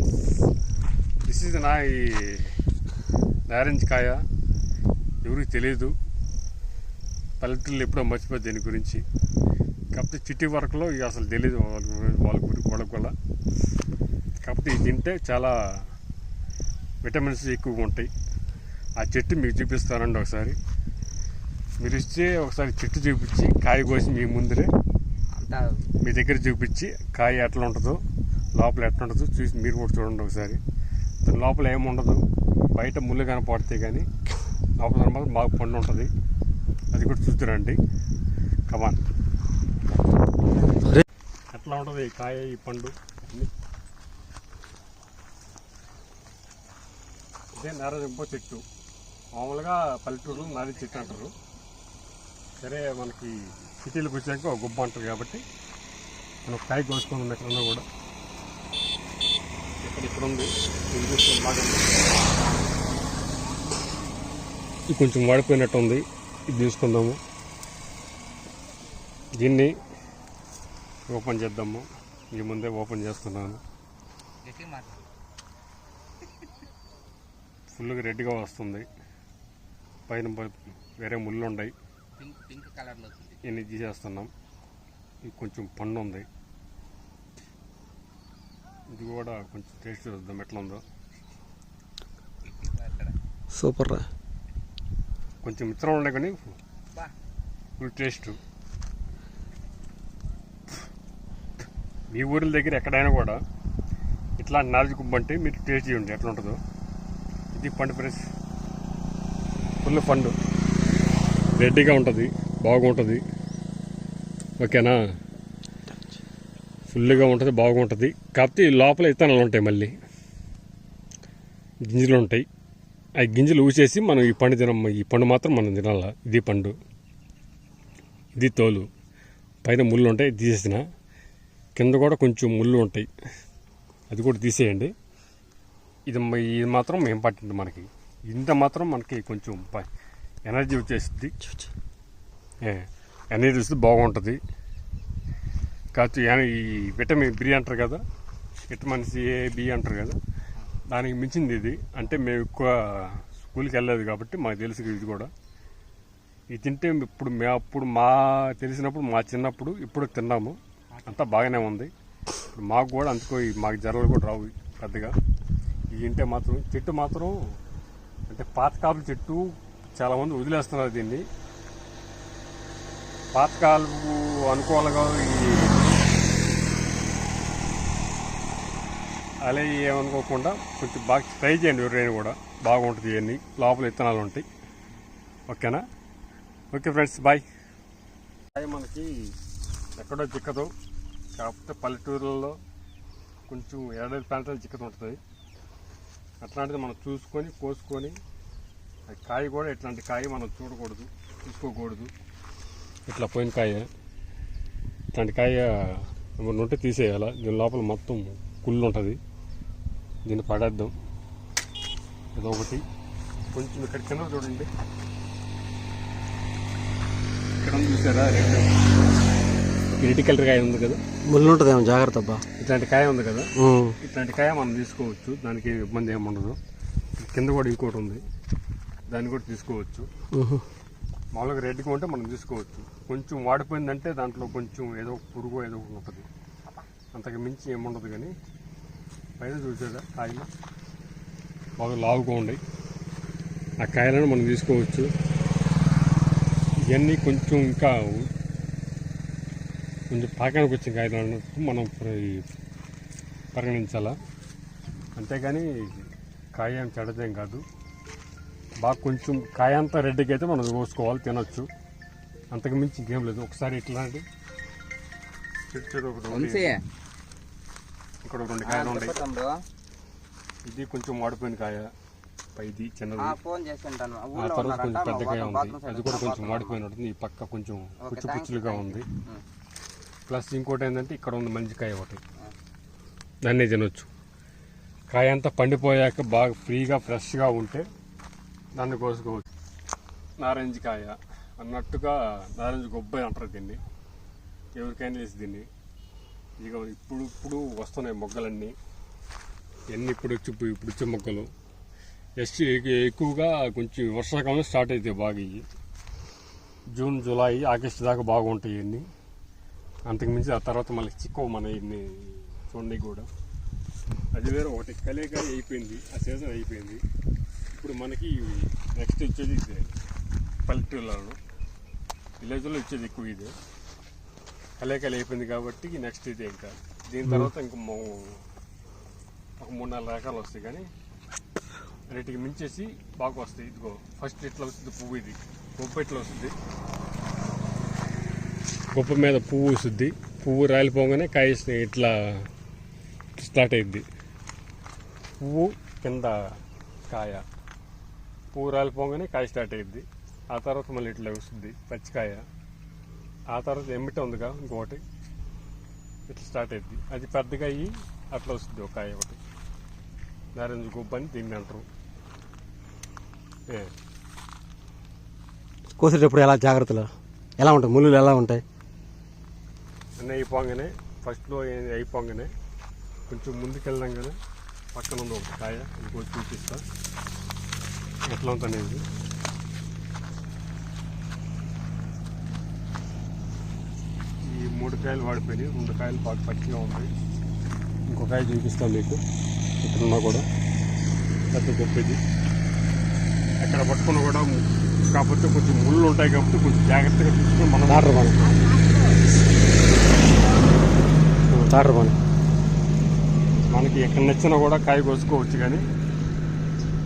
Friends this is నా ఈ నారెంజ్ కాయ. ఎవరికి తెలియదు. పల్లెటూళ్ళు ఎప్పుడో మర్చిపోద్ది దీని గురించి. కాకపోతే చిట్టి వరకులో ఇక అసలు తెలియదు వాళ్ళకి వాళ్ళ గురించి వాళ్ళకి కూడా కాకపోతే ఇది తింటే చాలా విటమిన్స్ ఎక్కువగా ఉంటాయి. ఆ చెట్టు మీకు చూపిస్తానండి ఒకసారి. మీరు ఇస్తే ఒకసారి చెట్టు చూపించి కాయ కోసి మీ ముందరే మీ దగ్గర చూపించి కాయ ఎట్లా ఉంటుందో లోపల ఎట్లా చూసి మీరు కూడా చూడండి ఒకసారి. దాని లోపల ఏముండదు. బయట ముళ్ళు కనపడితే కానీ లోపల మాత్రం బాగా పండు ఉంటుంది. అది కూడా చూద్దురండి కమాన్ ఎట్లా ఉంటుంది ఈ కాయ ఈ పండు? ఇదే నారదింప చెట్టు. మామూలుగా పల్లెటూరులో నారి చెట్టు అంటారు. సరే మనకి సిటీలకు వచ్చాక ఒక గుబ్బ అంటారు కాబట్టి మనం కాయ కోసుకుందాం ఎక్కడన్నా కూడా. ఇక్కడ ఉంది ఇది కొంచెం వాడిపోయినట్టు ఉంది ఇది తీసుకుందాము. దీన్ని ఓపెన్ చేద్దాము. ఈ ముందే ఓపెన్ చేస్తున్నాను. ఫుల్గా రెడ్గా వస్తుంది. పైన వేరే ముళ్ళు ఉన్నాయి ఇన్ని తీసేస్తున్నాం. ఇది కొంచెం పండు ఉంది ఇది కూడా కొంచెం టేస్ట్ చూద్దాం ఎట్లా ఉందో సూపర్ రా. కొంచెం మిత్రం ఉండే కానీ ఫుల్ టేస్ట్. మీ ఊరి దగ్గర ఎక్కడైనా కూడా ఇట్లాంటి నాలుగు గుబ్బ అంటే మీరు టేస్ట్ చేయండి ఎట్లా ఉంటుందో ఇది పండు ఫ్రెష్. ఫుల్ పండు. రెడ్డిగా ఉంటుంది బాగుంటుంది. ఓకేనా? ఫుల్గా ఉంటుంది బాగుంటుంది. కాకపోతే లోపల ఇత్తనాలు ఉంటాయి మళ్ళీ. గింజలు ఉంటాయి. ఆ గింజలు ఊసేసి మనం ఈ పండు తినం ఈ పండు మాత్రం మనం తినాల? ఇది పండు. ఇది తోలు. పైన ముళ్ళు ఉంటాయి తీసేసిన. కింద కూడా కొంచెం ముళ్ళు ఉంటాయి. అది కూడా తీసేయండి. ఇది ఇది మాత్రం ఇంపార్టెంట్ మనకి. ఇంత మాత్రం మనకి కొంచెం ప- ఎనర్జీ వచ్చేస్తుంది ఎనర్జీ వస్తే బాగుంటుంది. కాకపోతే ఈ విటమిన్ బి అంటారు కదా విటమిన్స్ ఏ బి అంటారు కదా దానికి మించింది ఇది. అంటే మేము ఎక్కువ స్కూల్కి వెళ్ళలేదు కాబట్టి మాకు తెలుసు ఇది కూడా. ఇది తింటే ఇప్పుడు మేము అప్పుడు మా తెలిసినప్పుడు మా చిన్నప్పుడు ఇప్పుడు తిన్నాము. అంతా బాగానే ఉంది. ఇప్పుడు మాకు కూడా అందుకో ఈ మాకు జ్వరాలు కూడా రావు పెద్దగా. ఇది తింటే మాత్రం చెట్టు మాత్రం అంటే పాతకాలం చెట్టు చాలామంది వదిలేస్తున్నారు దీన్ని. పాతకాలపు అనుకూలంగా ఈ అలా ఏమనుకోకుండా కొంచెం బాగా ట్రై చేయండి ఎవరైనా కూడా. బాగుంటుంది ఇవన్నీ. లోపల విత్తనాలు ఉంటాయి. ఓకేనా? Okay friends bye. బాయ్ మనకి ఎక్కడో చిక్కదు కాకపోతే పల్లెటూరులలో కొంచెం ఏడాది ప్రాంతాలు చిక్కదు ఉంటుంది. అట్లాంటిది మనం చూసుకొని కోసుకొని కాయ కూడా ఇట్లాంటి కాయ మనం చూడకూడదు చూసుకోకూడదు ఇట్లా పోయిన కాయ ఇట్లాంటి కాయ ఉంటే తీసేయాలి? దీని లోపల మొత్తం కుళ్ళు ఉంటుంది. దీన్ని పడేద్దాం. ఏదో ఒకటి. కొంచెం ఇక్కడ కింద చూడండి. ఇక్కడ ఉంది చూసారా? రెండు రెడ్ కలర్ కాయ ఉంది కదా. ముళ్ళు ఉంటుందేమో జాగ్రత్త అబ్బా. ఇట్లాంటి కాయ ఉంది కదా. ఇట్లాంటి కాయ మనం తీసుకోవచ్చు. దానికి ఇబ్బంది ఏమి ఉండదు. కింద కూడా ఇంకోటి ఉంది. దాన్ని కూడా తీసుకోవచ్చు. మామూలుగా రెడ్గా ఉంటే మనం తీసుకోవచ్చు. కొంచెం వాడిపోయిందంటే దాంట్లో కొంచెం ఏదో ఒక పురుగు ఏదో ఒకటి ఉంటుంది. అంతకు మించి ఏముండదు కానీ పైన చూసారా? కాయలు? బాగా లావుగా ఉన్నాయి. ఆ కాయలను మనం తీసుకోవచ్చు. ఇవన్నీ కొంచెం ఇంకా కొంచెం పాకానికి వచ్చిన కాయలు అన్నట్టు మనం ప్ర- పరిగణించాలా? అంతేగాని కాయ ఏం చెడదేం కాదు. బాగా కొంచెం కాయ అంతా రెడ్డికి అయితే మనం కోసుకోవాలి తినొచ్చు. అంతకు మించి ఇంకేం లేదు. ఒకసారి ఇట్లాంటి చెట్టు ఒకటి ఇక్కడ రెండు కాయలు ఉన్నాయి. ఇది కొంచెం వాడిపోయిన కాయ. పైది చిన్నది. ఆ తర్వాత కొంచెం పెద్ద కాయ ఉంది. అది కూడా కొంచెం వాడిపోయినట్టుంది ఈ పక్క కొంచెం పుచ్చు పుచ్చులుగా ఉంది. ప్లస్ ఇంకోటి ఏంటంటే ఇక్కడ ఉంది మంచి కాయ ఒకటి దాన్నే తినొచ్చు. కాయ అంతా పండిపోయాక బాగా ఫ్రీగా ఫ్రెష్గా ఉంటే దాన్ని కోసుకోవచ్చు. నారింజ కాయ అన్నట్టుగా నారింజ గొబ్బ అంటారు దీన్ని. ఎవరికైనా వేసి దీన్ని. ఇక ఇప్పుడు ఇప్పుడు వస్తున్నాయి మొగ్గలన్నీ. ఎన్ని ఇప్పుడు వచ్చి ఇప్పుడు వచ్చే మొక్కలు ఎస్ ఎక్కువగా కొంచెం వర్షాకాలం స్టార్ట్ అవుతాయి బాగా ఇవి జూన్ జూలై ఆగస్టు దాకా బాగుంటాయి ఇవన్నీ అంతకుమించి ఆ తర్వాత మళ్ళీ చిక్కవు మన ఇన్ని చూడండి కూడా. అది వేరే ఒకటి కలియకాయ అయిపోయింది ఆ సీజన్ అయిపోయింది. ఇప్పుడు మనకి నెక్స్ట్ వచ్చేది ఇదే పల్లెటూళ్ళలో విలేజ్లో వచ్చేది ఎక్కువ ఇదే. కలేకలు అయిపోయింది కాబట్టి నెక్స్ట్ ఇదే ఇంకా. దీని తర్వాత ఇంక ఒక మూడు నాలుగు రకాలు వస్తాయి కానీ అన్నిటికి మించేసి బాగా వస్తాయి. ఇదిగో ఫస్ట్ ఇట్లా వస్తుంది పువ్వు ఇది. గొప్ప ఇట్లా వస్తుంది? గొప్ప మీద పువ్వు వస్తుంది. పువ్వు రాలిపోగానే కాయ ఇట్లా స్టార్ట్ అయింది పువ్వు కింద కాయ. పువ్వు రాలిపోగానే కాయ స్టార్ట్ అయింది ఆ తర్వాత మళ్ళీ ఇట్లా వస్తుంది పచ్చికాయ. ఆ తర్వాత ఎమ్మిట ఉందిగా ఇంకొకటి. ఇట్లా స్టార్ట్ అయింది అది పెద్దగా అయ్యి అట్లా వస్తుంది ఒక కాయ ఒకటి. నారెంజ్ గుబ్బ అని దీన్ని అంటారు. కోసేటప్పుడు ఎలా జాగ్రత్తలు? ఎలా ఉంటాయి? ముళ్ళు ఎలా ఉంటాయి? అన్నీ అయిపోగానే ఫస్ట్లో అయిపోగానే కొంచెం ముందుకు వెళ్ళంగానే పక్కన ఉంది ఒక కాయ. ఇంకో చూపిస్తా. ఎట్లా ఉంటుంది అనేది ఈ మూడు కాయలు వాడిపోయినాయి రెండు కాయలు బాగా పచ్చిగా ఉన్నాయి ఇంకో కాయ చూపిస్తాను మీకు ఇక్కడ ఉన్నా కూడా. పెద్ద గొప్పది. ఎక్కడ పట్టుకున్నా కూడా కాకపోతే కొంచెం ముళ్ళు ఉంటాయి కాబట్టి కొంచెం జాగ్రత్తగా చూసుకొని మనం డాక్టర్ పని పని మనకి ఎక్కడ నచ్చినా కూడా కాయ కోసుకోవచ్చు కానీ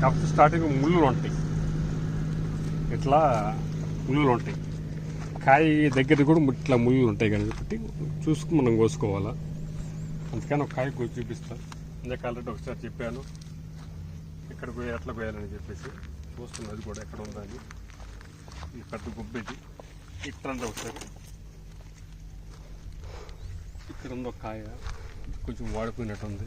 కాకపోతే స్టార్టింగ్ ముళ్ళు ఉంటాయి. ఇట్లా ముళ్ళు ఉంటాయి. కాయ దగ్గర కూడా ఇట్లా ముళ్ళు ఉంటాయి కాబట్టి చూసుకుని మనం కోసుకోవాలా. అందుకని ఒక కాయ కోసి చూపిస్తాను ఇందాక ఆల్రెడీ ఒకసారి చెప్పాను. ఇక్కడ పోయి ఎట్లా పోయాలని చెప్పేసి. చూస్తున్నది కూడా ఎక్కడ ఉందని ఈ పెద్ద గుబ్బేది ఇట్లంటే ఒకసారి. ఇక్కడ ఉంది ఒక కాయ. కొంచెం వాడిపోయినట్టు ఉంది.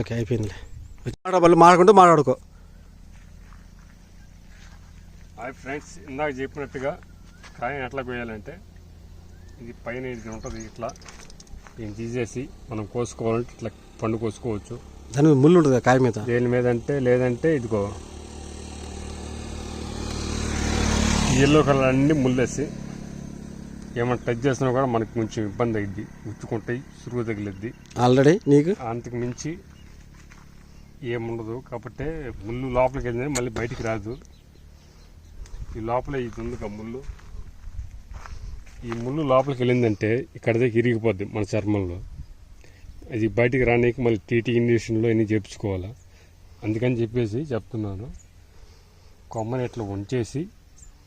ఓకే అయిపోయిందిలే. మళ్ళీ మాట్లాడుకుంటూ మాట్లాడుకో. హాయ్ ఫ్రెండ్స్ ఇందాక చెప్పినట్టుగా కాయని ఎట్లా కోయాలంటే ఇది పైన ఇది ఉంటుంది ఇట్లా దీన్ని తీసేసి మనం కోసుకోవాలంటే ఇట్లా పండు కోసుకోవచ్చు. దాని మీద ముళ్ళు ఉంటుంది కాయ మీద? దేని మీద అంటే లేదంటే ఇదిగో ఎల్లో కలర్ అన్ని ముళ్ళేసి ఏమైనా టచ్ చేసినా కూడా మనకి కొంచెం ఇబ్బంది అయింది గుచ్చుకుంటాయి సురుగు తగిలిద్ది. ఆల్రెడీ నీకు? అంతకు మించి ఏముండదు కాబట్టి ముళ్ళు లోపలికి వెళ్ళింది మళ్ళీ బయటికి రాదు. ఈ లోపల ఇది ఉంది ముళ్ళు. ఈ ముళ్ళు లోపలికి వెళ్ళిందంటే ఇక్కడ దగ్గర ఇరిగిపోద్ది మన చర్మంలో. అది బయటికి రానీకి మళ్ళీ టీటీ ఇంజక్షన్లో అన్నీ చేపించుకోవాలా? అందుకని చెప్పేసి చెప్తున్నాను. కొమ్మని ఇట్లా ఉంచేసి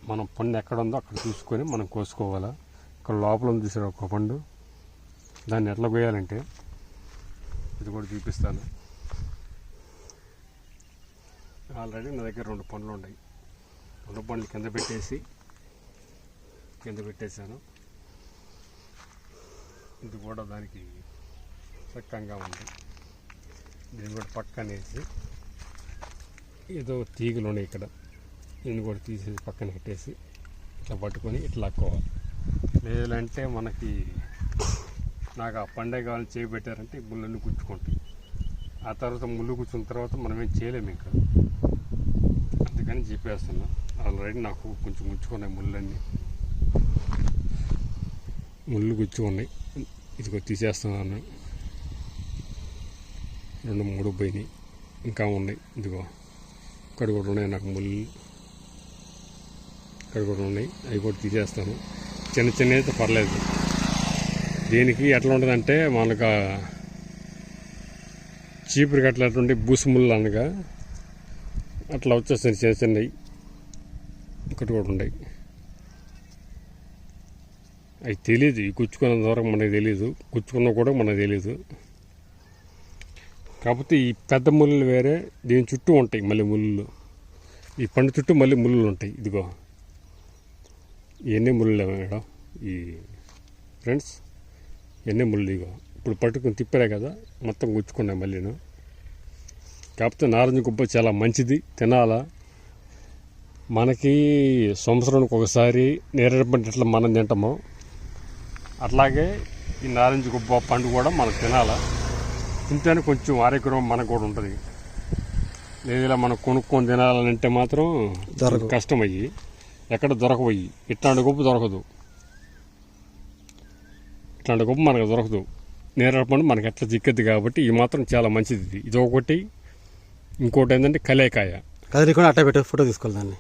మనం పండు ఎక్కడ ఉందో అక్కడ చూసుకొని మనం కోసుకోవాలా? ఇక్కడ లోపల ఉంది చూసారు ఒక పండు. దాన్ని ఎట్లా కోయాలంటే ఇది కూడా చూపిస్తాను. ఆల్రెడీ నా దగ్గర రెండు పండ్లు ఉన్నాయి. రెండు కింద పెట్టేసి కింద పెట్టేశాను. ఇది కూడా దానికి చక్కగా ఉంది. దీన్ని కూడా పక్కనేసి ఏదో తీగలు ఉన్నాయి ఇక్కడ. దీన్ని కూడా తీసేసి పక్కన పెట్టేసి ఇట్లా పట్టుకొని ఇట్లా అక్కోవాలి లేదంటే మనకి నాకు ఆ పండగ కావాలని చేయి ముళ్ళన్నీ గుచ్చుకుంటాయి. ఆ తర్వాత ముళ్ళు కూర్చున్న తర్వాత మనం ఏం చేయలేము ఇంకా. అందుకని చెప్పేస్తున్నాం. ఆల్రెడీ నాకు కొంచెం గుచ్చుకున్నాయి ముళ్ళన్నీ. ముళ్ళు గుచ్చుకున్నాయి. ఇదిగో తీసేస్తున్నాను. రెండు మూడు పోయినాయి. ఇంకా ఉన్నాయి. ఇదిగో. ఇక్కడ కూడా ఉన్నాయి నాకు ముళ్ళు. ఇక్కడ కూడా ఉన్నాయి. అవి కూడా తీసేస్తాను. చిన్న చిన్న అయితే పర్లేదు. దీనికి ఎట్లా ఉంటుందంటే మనకు చీపురు కట్టినటువంటి బూసుముళ్ళు అనగా అట్లా వచ్చేస్తుంది చిన్న చిన్నవి. ఒకటి కూడా ఉన్నాయి. అవి తెలియదు ఈ గుచ్చుకున్న వరకు మనకు తెలియదు గుచ్చుకున్నా కూడా మనకు తెలియదు కాకపోతే ఈ పెద్ద ముళ్ళు వేరే దీని చుట్టూ ఉంటాయి మళ్ళీ ముళ్ళు. ఈ పండు చుట్టూ మళ్ళీ ముళ్ళు ఉంటాయి. ఇదిగో. ఇవన్నీ ముళ్ళు మేడం? ఈ ఫ్రెండ్స్ ఇవన్నీ ముళ్ళు ఇగో ఇప్పుడు పట్టుకుని తిప్పారే కదా మొత్తం గుచ్చుకున్నాయి మళ్ళీను. కాకపోతే నారింజ గుబ్బ చాలా మంచిది. తినాలా? మనకి సంవత్సరానికి ఒకసారి నేరేడు పంట ఎట్లా మనం తింటామో. అట్లాగే ఈ నారింజ గుబ్బ పండు కూడా మనకు తినాలా. తింటేనే కొంచెం ఆరోగ్యం మనకు కూడా ఉంటుంది. లేదు ఇలా మనం కొనుక్కొని తినాలంటే మాత్రం. కష్టం అయ్యి ఎక్కడ దొరకవయ్యి. ఇట్లాంటి గుబ్బ దొరకదు. ఇట్లాంటి గుబ్బ మనకు దొరకదు. నేరేడు పండు మనకి ఎట్లా చిక్కద్ది కాబట్టి ఈ మాత్రం చాలా మంచిది. ఇది ఇది ఒకటి. ఇంకోటి ఏంటంటే కలేకాయ. కదిలికుండా అట్ట పెట్టు ఫోటో తీసుకోవాలి దాన్ని.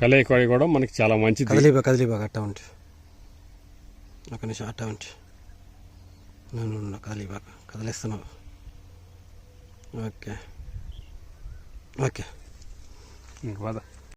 కలేకాయ కూడా మనకి చాలా మంచిది. కదిలిపా కదిలిపా అట్ట ఉంటే. ఒక నిమిషం అట్ట ఉంటే. నేను కదిలిపాక కదిలిస్తున్నావు. ఓకే. ఓకే. ఇంక పద.